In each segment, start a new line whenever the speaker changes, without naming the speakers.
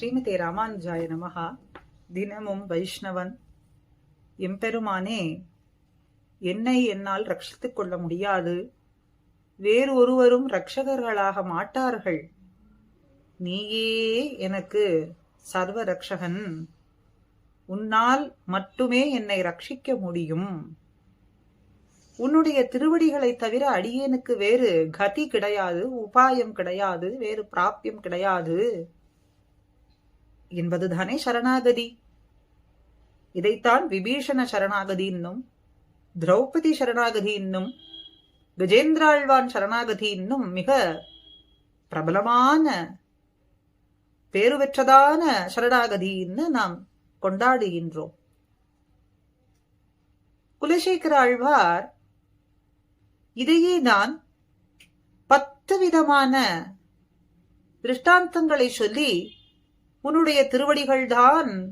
ஸ்ரீமதி ராமானுஜாய நமகா தினமும் வைஷ்ணவன். எம்பெருமானே என்னை என்னால் ரட்சித்துக் கொள்ள முடியாது. வேறு ஒருவரும் ரட்சகர்களாக மாட்டார்கள். நீயே எனக்கு சர்வ ரக்ஷகன் உன்னால் மட்டுமே என்னை ரட்சிக்க முடியும். உன்னுடைய திருவடிகளை தவிர அடியேனுக்கு வேறு கதி கிடையாது உபாயம் கிடையாது வேறு பிராப்பியம் கிடையாது. என்பதுதானே சரணாகதி. இதைத்தான் விபீஷண சரணாகதி இன்னும் திரௌபதி சரணாகதி இன்னும் கஜேந்திராழ்வான் சரணாகதி இன்னும் மிக பிரபலமான பேரு பெற்றதான சரணாகதின்னு நாம் கொண்டாடுகின்றோம். குலசேகர ஆழ்வார் இதையே நான் பத்து விதமான திருஷ்டாந்தங்களை சொல்லி உன்னுடைய திருவடிகள்தான்.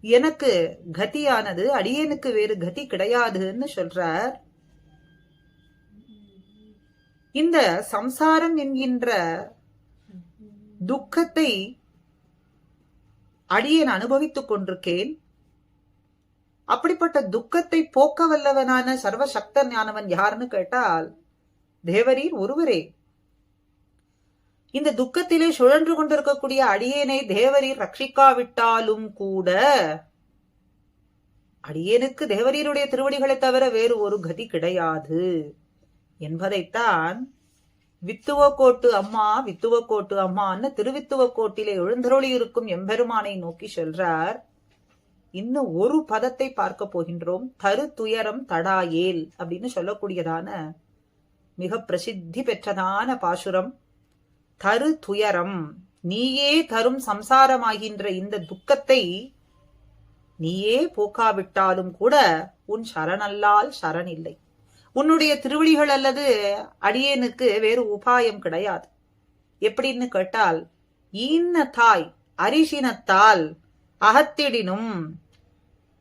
எனக்கு கதியானது அடியேனுக்கு வேறு கதி கிடையாதுன்னு சொல்றார். இந்த சம்சாரம் என்கின்ற துக்கத்தை அடியேன் அனுபவித்துக் கொண்டிருக்கேன். அப்படிப்பட்ட துக்கத்தை போக்க வல்லவனான சர்வசக்த ஞானவன் யாருன்னு கேட்டால் தேவரீர் ஒருவரே. இந்த துக்கத்திலே சுழன்று கொண்டிருக்கக்கூடிய அடியேனை தேவரீர் ரட்சிக்காவிட்டாலும் கூட அடியேனுக்கு தேவரீருடைய திருவடிகளை தவிர வேறு ஒரு கதி கிடையாது. என்பதைத்தான் வித்துவக்கோட்டு அம்மா வித்துவக்கோட்டு அம்மான்னு திருவித்துவக்கோட்டிலே எழுந்தருளி இருக்கும் எம்பெருமானை நோக்கி சொல்றார். இன்னும் ஒரு பதத்தை பார்க்க போகின்றோம். தரு துயரம் தடாயேல் அப்படின்னு சொல்லக்கூடியதான மிக பிரசித்தி பெற்றதான பாசுரம். தரு துயரம். நீயே தரும் சம்சாரமாகின்ற இந்த துக்கத்தை நீயே போக்காவிட்டாலும் கூட உன் சரணல்லால் சரண் இல்லை உன்னுடைய திருவடிகள் அல்லது அடியேனுக்கு வேறு உபாயம் கிடையாது. எப்படின்னு கேட்டால் ஈன்ன தாய் அரிசினத்தால் அகத்திடினும்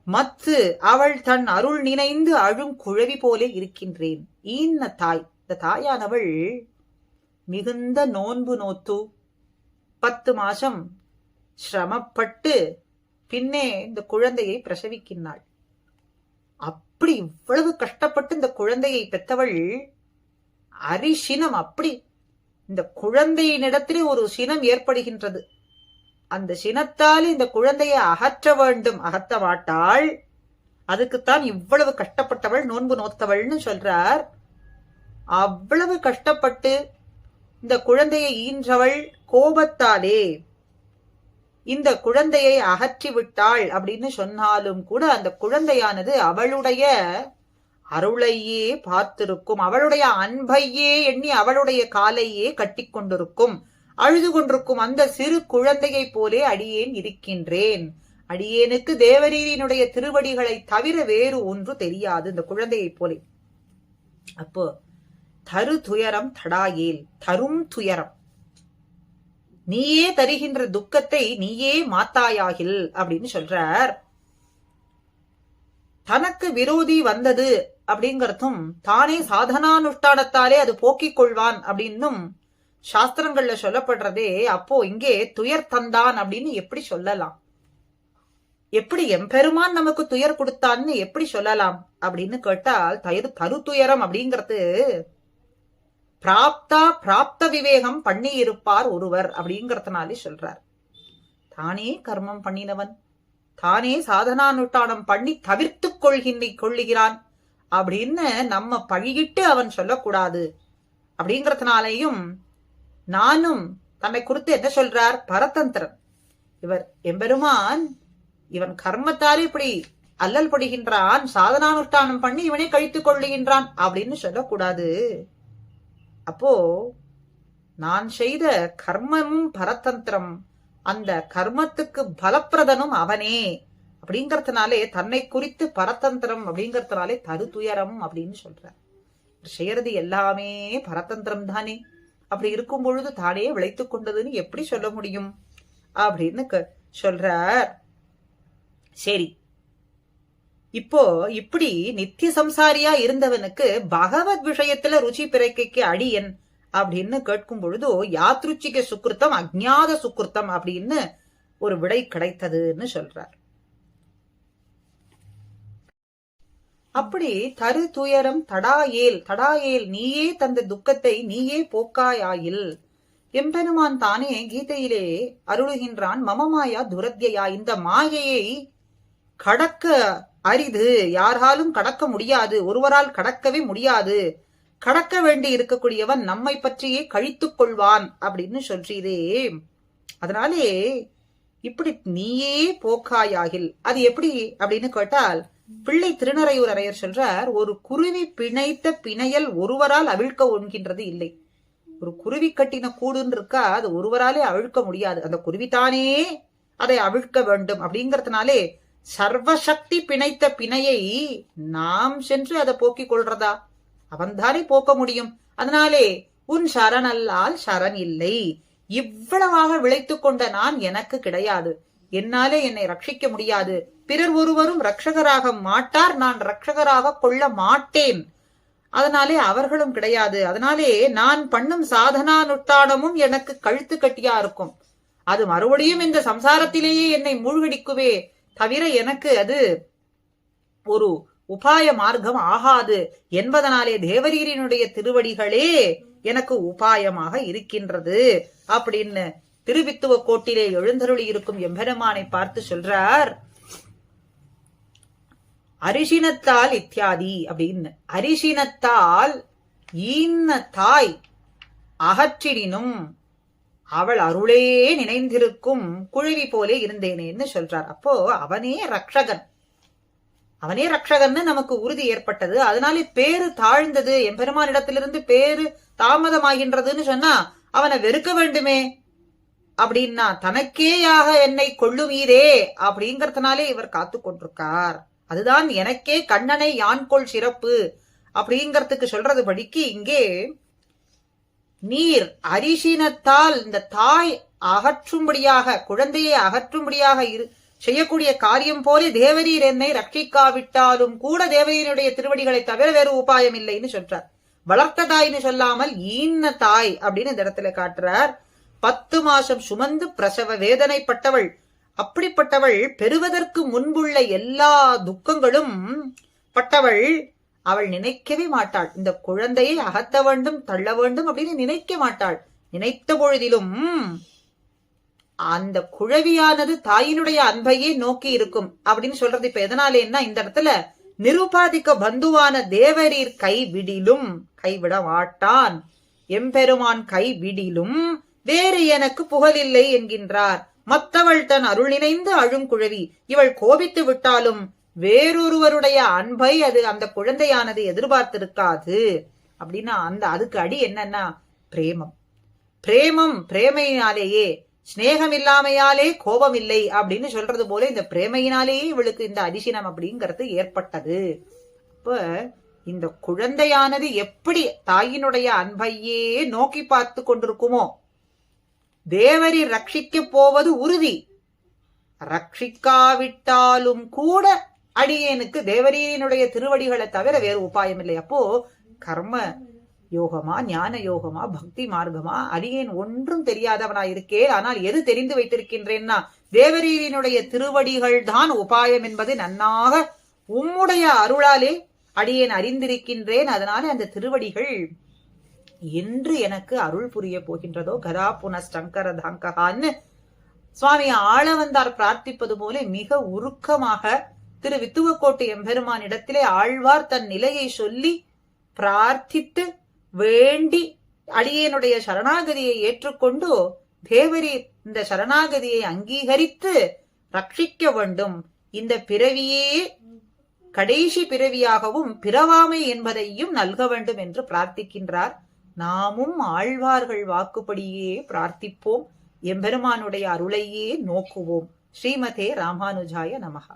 மத்து அவள் தன் அருள் நினைந்து அழும் குழவி போலே இருக்கின்றேன். ஈன்ன தாய் இந்த தாயானவள் மிகுந்த நோன்பு நோத்து பத்து மாசம் சிரமப்பட்டு பின்னே இந்த குழந்தையை பிரசவிக்கின்றாள். அப்படி இவ்வளவு கஷ்டப்பட்டு இந்த குழந்தையை பெற்றவள் அரிசினம் அப்படி இந்த குழந்தையினிடத்திலே ஒரு சினம் ஏற்படுகின்றது. அந்த சினத்தால் இந்த குழந்தையை அகற்ற வேண்டும் அகத்த மாட்டாள். அதுக்குத்தான் இவ்வளவு கஷ்டப்பட்டவள் நோன்பு நோத்தவள்னு சொல்றார். அவ்வளவு கஷ்டப்பட்டு இந்த குழந்தையை ஈன்றவள் கோபத்தாலே. இந்த குழந்தையை அகற்றி விட்டாள் அப்படின்னு சொன்னாலும் கூட அந்த குழந்தையானது அவளுடைய அருளையே பார்த்திருக்கும். அவளுடைய அன்பையே எண்ணி அவளுடைய காலையே கட்டி கொண்டிருக்கும். அழுது கொண்டிருக்கும் அந்த சிறு குழந்தையைப் போலே அடியேன் இருக்கின்றேன். அடியேனுக்கு தேவரீரினுடைய திருவடிகளை தவிர வேறு ஒன்று தெரியாது இந்த குழந்தையைப் போலே. அப்போ தரு துயரம் தடாயேல் தரும் துயரம். நீயே தருகின்ற துக்கத்தை நீயே மாத்தாயாகில் அப்படின்னு சொல்றார். தனக்கு விரோதி வந்தது அப்படிங்கறதும் தானே சாதனானுஷ்டானத்தாலே அது போக்கிக் கொள்வான் அப்படின்னும் சாஸ்திரங்கள்ல சொல்லப்படுறதே அப்போ இங்கே துயர் தந்தான் அப்படின்னு எப்படி சொல்லலாம்? எப்படி எம்பெருமான் நமக்கு துயர் கொடுத்தான்னு எப்படி சொல்லலாம் அப்படின்னு கேட்டால் தயிர் தரு துயரம் அப்படிங்கிறது பிராப்தா பிராப்த விவேகம் பண்ணி இருப்பார் ஒருவர் அப்படிங்கறதுனாலே சொல்றார். தானே கர்மம் பண்ணினவன் தானே சாதனானுட்டானம் பண்ணி தவிர்த்து கொள்கின்ற கொள்ளுகிறான் அப்படின்னு நம்ம பழியிட்டு அவன் சொல்லக்கூடாது. அப்படிங்கறதுனாலையும் நானும் தன்னை குறித்து என்ன சொல்றார்? பரதந்திரன். இவர் எம்பெருமான் இவன் கர்மத்தாலே இப்படி அல்லல் படுகின்றான் சாதனானுஷ்டானம் பண்ணி இவனே கழித்துக் கொள்ளுகின்றான் அப்படின்னு சொல்லக்கூடாது. அப்போ நான் செய்த கர்மமும் பரதந்திரம் அந்த கர்மத்துக்கு பலப்பிரதனும் அவனே அப்படிங்கறதுனாலே தன்னை குறித்து பரதந்திரம் அப்படிங்கறதுனாலே தரு துயரம் அப்படின்னு சொல்ற செய்யறது எல்லாமே பரதந்திரம் தானே. அப்படி இருக்கும் பொழுது தானே விளைத்து கொண்டதுன்னு எப்படி சொல்ல முடியும்? அப்படின்னு சொல்றார். சரி இப்போ இப்படி நித்திய சம்சாரியா இருந்தவனுக்கு பகவத் விஷயத்துல ருச்சி பிறக்கைக்கு அடியன் அப்படின்னு கேட்கும் பொழுது யாத்ருச்சிக சுக்கிருத்தம் அஜ்ஞாத சுக்கிருத்தம் அப்படின்னு ஒரு விடை கிடைத்ததுன்னு சொல்றார். அப்படி தரு துயரம் தடாயேல் தடாயேல் நீயே தந்த துக்கத்தை நீயே போக்காயாயில். எம்பெருமான் தானே கீதையிலே அருளுகின்றான் மமமாயா துரத்தியா இந்த மாயையை கடக்க அரிது யாராலும் கடக்க முடியாது ஒருவரால் கடக்கவே முடியாது. கடக்க வேண்டி இருக்கக்கூடியவன் நம்மை பற்றியே கழித்துக் கொள்வான் அப்படின்னு சொல்றீரே. அதனாலே இப்படி நீயே போக்காயாகில். அது எப்படி அப்படின்னு கேட்டால் பிள்ளை திருநறையூர் அரையர் சொல்றார் ஒரு குருவி பிணைத்த பிணையல் ஒருவரால் அவிழ்க்க ஒன்கின்றது இல்லை. ஒரு குருவி கட்டின கூடுன்னு இருக்கா அது ஒருவராலே அவிழ்க்க முடியாது. அந்த குருவி தானே அதை அவிழ்க்க வேண்டும். அப்படிங்கறதுனாலே சர்வசக்தி பிணைத்த பிணையை நாம் சென்று அதை போக்கிக் கொள்றதா? அவன்தானே போக்க முடியும். அதனாலே உன் சரண் அல்லால் சரண் இல்லை. இவ்வளவாக விளைத்துக் கொண்ட நான் எனக்கு கிடையாது. என்னாலே என்னை ரட்சிக்க முடியாது. பிறர் ஒருவரும் ரட்சகராக மாட்டார். நான் ரட்சகராக கொள்ள மாட்டேன். அதனாலே அவர்களும் கிடையாது. அதனாலே நான் பண்ணும் சாதனா நுட்டாடமும் எனக்கு கழுத்து கட்டியா இருக்கும். அது மறுபடியும் இந்த சம்சாரத்திலேயே என்னை மூழ்கடிக்குவே. தவிர எனக்கு அது ஒரு உபாய மார்க்கம் ஆகாது என்பதனாலே தேவரீரினுடைய திருவடிகளே எனக்கு உபாயமாக இருக்கின்றது அப்படின்னு திருவித்துவ கோட்டிலே எழுந்தருளி இருக்கும் எம்பெருமானை பார்த்து சொல்றார். அரிசினத்தால் இத்தியாதி அப்படின்னு. அரிசினத்தால் ஈன்ன தாய் அகற்றிடினும் அவள் அருளே நினைந்திருக்கும் குழுவி போலே இருந்தேனேன்னு சொல்றார். அப்போ அவனே ரக்ஷகன். அவனே ரக்ஷகன்னு நமக்கு உறுதி ஏற்பட்டது. அதனாலே பேரு தாழ்ந்தது. என் பெருமானிடத்திலிருந்து பேரு தாமதமாகின்றதுன்னு சொன்னா அவனை வெறுக்க வேண்டுமே. அப்படின்னா தனக்கேயாக என்னை கொள்ளுவீரே அப்படிங்கறதுனாலே இவர் காத்து கொண்டிருக்கார். அதுதான் எனக்கே கண்ணனை யான்கொள் சிறப்பு அப்படிங்கறதுக்கு சொல்றது படிக்கு இங்கே நீர் அரிசினத்தால் இந்த தாய் அகற்றும்படியாக குழந்தையை அகற்றும்படியாக இரு செய்யக்கூடிய காரியம் போலே தேவரீர் என்னை ரட்சிக்காவிட்டாலும் கூட தேவரீருடைய திருவடிகளை தவிர வேறு உபாயம் இல்லைன்னு சொல்றார். வளர்த்த தாய்னு சொல்லாமல் ஈன்ன தாய் அப்படின்னு இந்த இடத்துல காட்டுறார். பத்து மாசம் சுமந்து பிரசவ வேதனைப்பட்டவள். அப்படிப்பட்டவள் பெறுவதற்கு முன்புள்ள எல்லா துக்கங்களும் பட்டவள். அவள் நினைக்கவே மாட்டாள். இந்த குழந்தையை அகத்த வேண்டும் தள்ள வேண்டும் அப்படின்னு நினைக்க மாட்டாள். நினைத்த பொழுதிலும் அந்த குழவியானது தாயினுடைய அன்பையே நோக்கி இருக்கும். அப்படின்னு சொல்றது இப்ப எதனாலேன்னா இந்த இடத்துல நிருபாதிக்க பந்துவான தேவரீர் கைவிடிலும் கைவிட மாட்டான். எம்பெருமான் கை விடிலும் வேறு எனக்கு புகழில்லை என்கின்றார். மத்தவள் தன் அருள் நினைந்து அழும் குழவி. இவள் கோபித்து விட்டாலும் வேறொருவருடைய அன்பை அது அந்த குழந்தையானது எதிர்பார்த்திருக்காது. அப்படின்னா அந்த அதுக்கு அடி என்னன்னா பிரேமம். பிரேமம் பிரேமையினாலேயே சிநேகம் இல்லாமையாலே கோபம் இல்லை அப்படின்னு சொல்றது போல இந்த பிரேமையினாலேயே இவளுக்கு இந்த அதிசீனம் அப்படிங்கிறது ஏற்பட்டது. அப்ப இந்த குழந்தையானது எப்படி தாயினுடைய அன்பையே நோக்கி பார்த்து கொண்டிருக்குமோ தேவரி ரட்சிக்க போவது உறுதி. ரட்சிக்காவிட்டாலும் கூட அடியேனுக்கு தேவரீனுடைய திருவடிகளை தவிர வேறு உபாயம் இல்லை அப்போ கர்ம யோகமா ஞான யோகமா பக்தி மார்க்கமா அடியேன் ஒன்றும் தெரியாதவனா இருக்கேன் ஆனால் எது தெரிந்து வைத்திருக்கின்றேன்னா தேவரீரியனுடைய திருவடிகள் தான் உபாயம் என்பது நன்னாக உம்முடைய அருளாலே அடியேன் அறிந்திருக்கின்றேன். அதனால அந்த திருவடிகள் என்று எனக்கு அருள் புரிய போகின்றதோ கதா புனஸ்டங்கர தாங்ககான்னு சுவாமி ஆள வந்தார் பிரார்த்திப்பது போல மிக உருக்கமாக திரு வித்துவக்கோட்டை எம்பெருமான் இடத்திலே ஆழ்வார் தன் நிலையை சொல்லி பிரார்த்தித்து வேண்டி அடியேனுடைய சரணாகதியை ஏற்றுக்கொண்டு தேவரீர் இந்த சரணாகதியை அங்கீகரித்து ரட்சிக்க வேண்டும். இந்த பிறவியே கடைசி பிறவியாகவும் பிறவாமை என்பதையும் நல்க வேண்டும் என்று பிரார்த்திக்கின்றார். நாமும் ஆழ்வார்கள் வாக்குப்படியே பிரார்த்திப்போம். எம்பெருமானுடைய அருளையே நோக்குவோம். ஸ்ரீமதே ராமானுஜாய நமகா